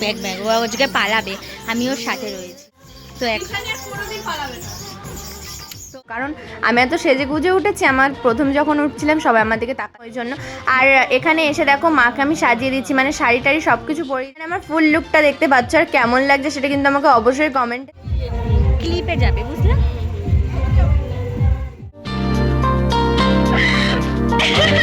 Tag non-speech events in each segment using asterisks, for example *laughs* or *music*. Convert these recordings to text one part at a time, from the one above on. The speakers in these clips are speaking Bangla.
ব্যাগ ব্যাগ ও আজকে পালাবে। আমি ওর সাথে রয়েছি। তো এখন কারণ আমি এত সেজে গুজে উঠেছি আমার প্রথম যখন উঠছিলাম সবাই আমার দিকে তাকা ওই জন্য। আর এখানে এসে দেখো মাকে আমি সাজিয়ে দিচ্ছি মানে শাড়ি টাড়ি সব কিছু পরে আমার ফুল লুকটা দেখতে পাচ্ছ আর কেমন লাগছে সেটা কিন্তু আমাকে অবশ্যই কমেন্ট ক্লিপে যাবে বুঝলে?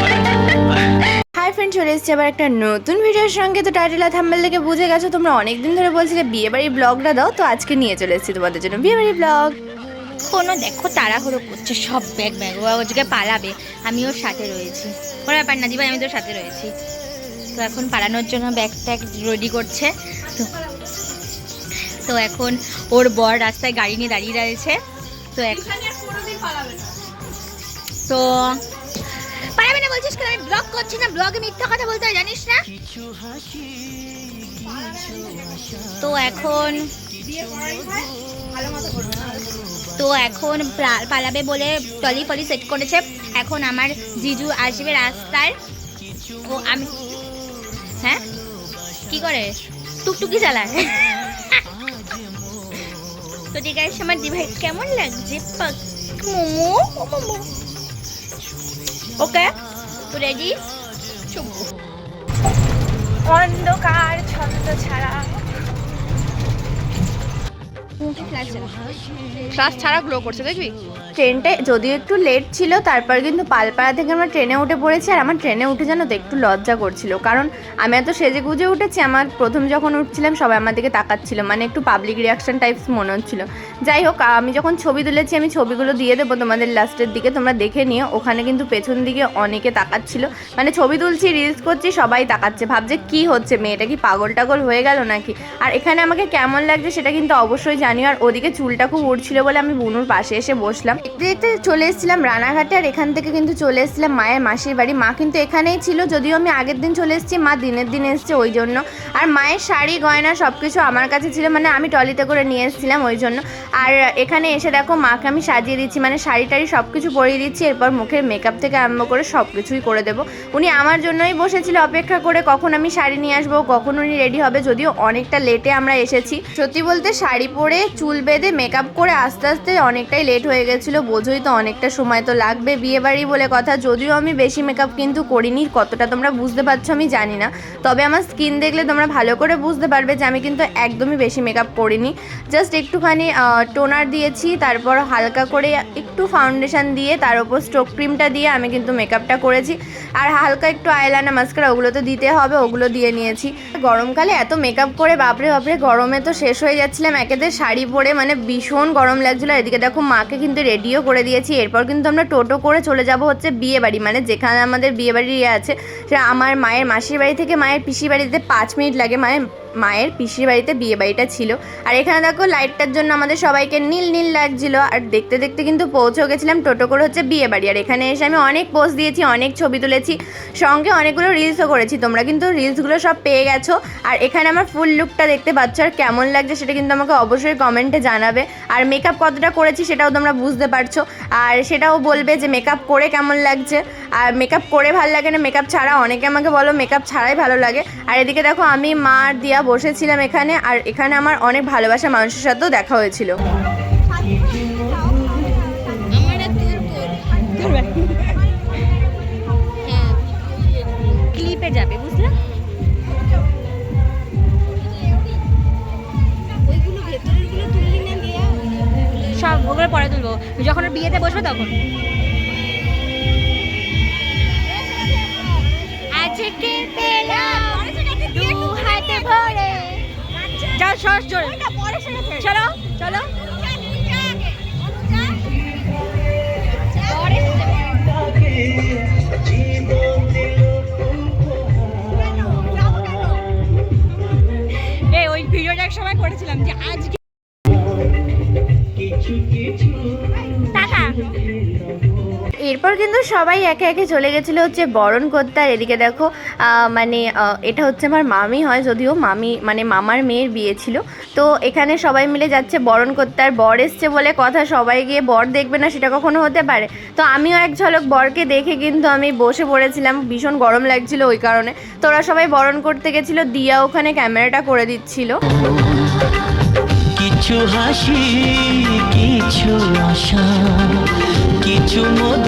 হাই *laughs* ফ্রেন্ড চলে এসেছি আবার একটা নতুন ভিডিওর সঙ্গে। তো টাইটেল আর থাম্বেল থেকে বুঝে গেছো তোমরা অনেকদিন ধরে বলছিলে বিয়ে বাড়ির ব্লগটা দাও তো আজকে নিয়ে চলে এসেছি তোমাদের জন্য বিয়ে বাড়ির ব্লগ কোনো দেখো তাড়াহুড়ো করছে সব ব্যাগ ব্যাগ ও আজকে পালাবে আমি ওর সাথে রয়েছি। ওর ব্যাপার না দিবা আমি তোর সাথে রয়েছি। তো এখন পালানোর জন্য ব্যাগ ট্যাগ রেডি করছে। তো তো এখন ওর বর রাস্তায় গাড়ি নিয়ে দাঁড়িয়ে রয়েছে। তো এখন তো পালাবে না বলছিস কেন? আমি ব্লগ করছি না ব্লগে মিথ্যা কথা বলতে হয়, জানিস না? তো এখন তো এখন পালাবে বলে টলি ফলি সেট করেছে। এখন আমার জিজু আসবে রাস্তায়। ও, আমি হ্যাঁ? কি করে? টুকটুকি চালায়। তো ঠিক আছে, আমার দিভাই কেমন লাগছে? মোমো মোমো। ওকে তো রেডি অন্ধকার ছন্দ ছাড়া। ক্লাস ছাড়া গ্লো করছে দেখবি? ট্রেনটা যদিও একটু লেট ছিল, তারপর কিন্তু পালপাড়া থেকে আমরা ট্রেনে উঠে পড়েছি, আর আমার ট্রেনে উঠে জানো তো একটু লজ্জা করছিল। কারণ আমি এত সেজে গুজে উঠেছি, আমার প্রথম যখন উঠছিলাম, সবাই আমার দিকে তাকাচ্ছিল মানে একটু পাবলিক রিয়াকশন টাইপস মনে হচ্ছিল। যাই হোক আমি যখন ছবি তুলেছি, আমি ছবিগুলো দিয়ে দেবো তোমাদের লাস্টের দিকে, তোমরা দেখে নিও। ওখানে কিন্তু পেছন দিকে অনেকে তাকাচ্ছিল। মানে ছবি তুলছি রিলস করছি, সবাই তাকাচ্ছে। ভাবছে কি হচ্ছে, মেয়েটা কি পাগল টাগল হয়ে গেল নাকি? আর এখানে আমাকে কেমন লাগছে সেটা কিন্তু অবশ্যই জানিও। আর ওদিকে চুলটা খুব উঠছিল বলে আমি বুনুর পাশে এসে বসলাম। দেখতে চলে এসেছিলাম রানাঘাটে, আর এখান থেকে কিন্তু চলে এসেছিলাম মায়ের মাসির বাড়ি। মা কিন্তু এখানেই ছিল, যদিও আমি আগের দিন চলে এসেছি, মা দিনের দিন এসছে ওই জন্য। আর মায়ের শাড়ি, গয়না সব কিছু আমার কাছে ছিল মানে আমি টলিতে করে নিয়ে এসেছিলাম ওই জন্য। আর এখানে এসে দেখো, মাকে আমি সাজিয়ে দিচ্ছি মানে শাড়ি টাড়ি সব কিছু পরিয়ে দিচ্ছি, এরপর মুখের মেকআপ থেকে আরম্ভ করে সব কিছুই করে দেবো। উনি আমার জন্যই বসেছিল অপেক্ষা করে, কখন আমি শাড়ি নিয়ে আসব, কখন উনি রেডি হবে, যদিও অনেকটা লেটে আমরা এসেছি। সত্যি বলতে শাড়ি পরে চুল বেঁধে মেকআপ করে আস্তে আস্তে অনেকটাই লেট হয়ে গেছিল বোঝোই তো অনেকটা সময় তো লাগবে বিয়ে বাড়ি বলে কথা। যদিও আমি বেশি মেকআপ কিন্তু করিনি, কতটা তোমরা বুঝতে পারছ আমি জানি না। তবে আমার স্কিন দেখলে তোমরা ভালো করে বুঝতে পারবে যে আমি কিন্তু একদমই বেশি মেকআপ করিনি। জাস্ট একটুখানি টোনার দিয়েছি, তারপর হালকা করে একটু ফাউন্ডেশন দিয়ে, তার উপর স্ট্রোক ক্রিমটা দিয়ে আমি কিন্তু মেকআপটা করেছি। আর হালকা একটু আইলানা মাস্কারা ওগুলো তো দিতে হবে, ওগুলো দিয়ে নিয়েছি। গরমকালে এত মেকআপ করে, বাপরে বাপরে, গরমে তো শেষ হয়ে যাচ্ছিলাম। একেতে শাড়ি পরে মানে ভীষণ গরম লাগছিল। এদিকে দেখো মাকে কিন্তু রেডিও করে দিয়েছি। এরপর কিন্তু আমরা টোটো করে চলে যাব হচ্ছে বিয়ে বাড়ি। মানে যেখানে আমাদের বিয়ে বাড়ি ইয়ে আছে সেটা আমার মায়ের মাসির বাড়ি থেকে মায়ের পিসির বাড়িতে পাঁচ মিনিট লাগে। মায়ের মায়ের পিসির বাড়িতে বিয়ে বাড়িটা ছিল। আর এখানে দেখো লাইটটার জন্য আমাদের সবাইকে নীল নীল লাগছিল। আর দেখতে দেখতে কিন্তু পৌঁছেও গেছিলাম টোটো করে হচ্ছে বিয়ে বাড়ি। আর এখানে এসে আমি অনেক পোস্ট দিয়েছি, অনেক ছবি তুলেছি। সঙ্গে অনেকগুলো রিলসও করেছি। তোমরা কিন্তু রিলসগুলো সব পেয়ে গেছো। আর এখানে আমার ফুল লুকটা দেখতে পাচ্ছ। আর কেমন লাগছে সেটা কিন্তু আমাকে অবশ্যই কমেন্টে জানাবে। আর মেকআপ কতটা করেছি সেটাও তোমরা বুঝতে পারছ। আর সেটাও বলবে যে মেকআপ করে কেমন লাগছে। আর মেকআপ করে ভালো লাগে না মেকআপ ছাড়া অনেকে আমাকে বলো মেকআপ ছাড়াই ভালো লাগে। আর এদিকে দেখো, আমি মা দিয়া বসেছিলাম এখানে, আর এখানে আমার অনেক ভালোবাসা, মানুষের সাথেও দেখা হয়েছিল। ক্লিপে যাবে, বুঝলে? যখন ওর বিয়েতে বসবে তখন। আজকে পেলাম দু হাতে ভরে যাও চলো চলো। এরপর কিন্তু সবাই একে একে চলে গেছিল হচ্ছে বরণ করতে। আর এদিকে দেখো মানে এটা হচ্ছে আমার মামি হয়, যদিও মামি মানে মামার মেয়ের বিয়ে ছিল। তো এখানে সবাই মিলে যাচ্ছে বরণ করতে। আর বর এসছে বলে কথা, সবাই গিয়ে বর দেখবে না, সেটা কখনো হতে পারে। তো আমিও এক ঝলক বরকে দেখে কিন্তু আমি বসে পড়েছিলাম, ভীষণ গরম লাগছিল ওই কারণে। তো ওরা সবাই বরণ করতে গেছিল, দিয়া ওখানে ক্যামেরাটা করে দিচ্ছিল। কিছু হাসি, কিছু আশা, কিছু মধুর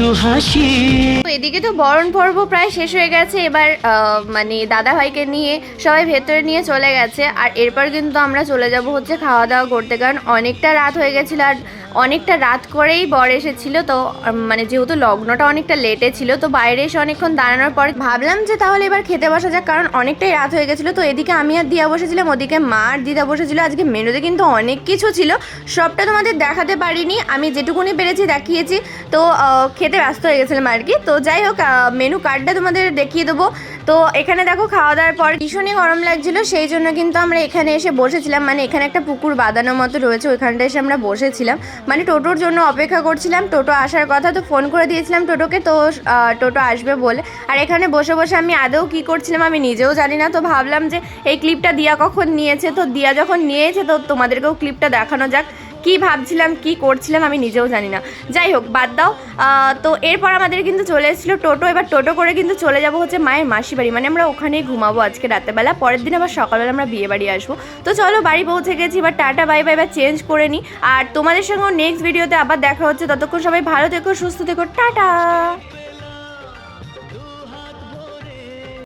কিছু হাসি। এদিকে তো বরণ পর্ব প্রায় শেষ হয়ে গেছে। এবার মানে দাদা ভাইকে নিয়ে সবাই ভেতরে নিয়ে চলে গেছে। আর এরপর কিন্তু আমরা চলে যাব হচ্ছে খাওয়া দাওয়া করতে। কারণ অনেকটা রাত হয়ে গেছিল আর অনেকটা রাত করেই বর এসেছিল। তো মানে যেহেতু লগ্নটা অনেকটা লেটে ছিল, তো বাইরে এসে অনেকক্ষণ দাঁড়ানোর পরে ভাবলাম যে তাহলে এবার খেতে বসা যাক। কারণ অনেকটাই রাত হয়ে গেছিল। তো এদিকে আমি আর দিয়া বসেছিলাম, ওদিকে মা আর দিদা বসেছিল। আজকে মেনুতে কিন্তু অনেক কিছু ছিল। সবটা তোমাদের দেখাতে পারিনি। আমি যেটুকুনি পেরেছি দেখিয়েছি। তো খেতে ব্যস্ত হয়ে গেছিলাম আর কি। তো যাই হোক মেনু কার্ডটা তোমাদের দেখিয়ে দেবো। তো এখানে দেখো খাওয়া দাওয়ার পর ভীষণই গরম লাগছিল, সেই জন্য কিন্তু আমরা এখানে এসে বসেছিলাম। মানে এখানে একটা পুকুর বাঁধানোর মতো রয়েছে ওইখানটা এসে আমরা বসেছিলাম। মানে টোটোর জন্য অপেক্ষা করছিলাম, টোটো আসার কথা তো ফোন করে দিয়েছিলাম টোটোকে, তো টোটো আসবে বলে। আর এখানে বসে বসে আমি আদৌ কি করছিলাম আমি নিজেও জানি না, তো ভাবলাম যে এই ক্লিপটা দিয়া কখন নিয়েছে? তো দিয়া যখন নিয়েছে, তো তোমাদেরকেও ক্লিপটা দেখানো যাক। কি ভাবছিলাম, কি করছিলাম আমি নিজেও জানি না। যাই হোক, বাদ দাও। তো এরপর আমাদের কিন্তু চলে এসেছিল টোটো। এবার টোটো করে কিন্তু চলে যাব হচ্ছে মায়ের মাসি বাড়ি। মানে আমরা ওখানেই ঘুমাবো আজকে রাতেবেলা। পরের দিন আবার সকালবেলা আমরা বিয়ে বাড়ি আসব। তো চলো, বাড়ি পৌঁছে গেছি। এবার টাটা, বাই বাই এবার চেঞ্জ করে নিই আর তোমাদের সঙ্গে নেক্সট ভিডিওতে আবার দেখা হচ্ছে। ততক্ষণ সবাই ভালো থেকো, সুস্থ থেকো। টাটা!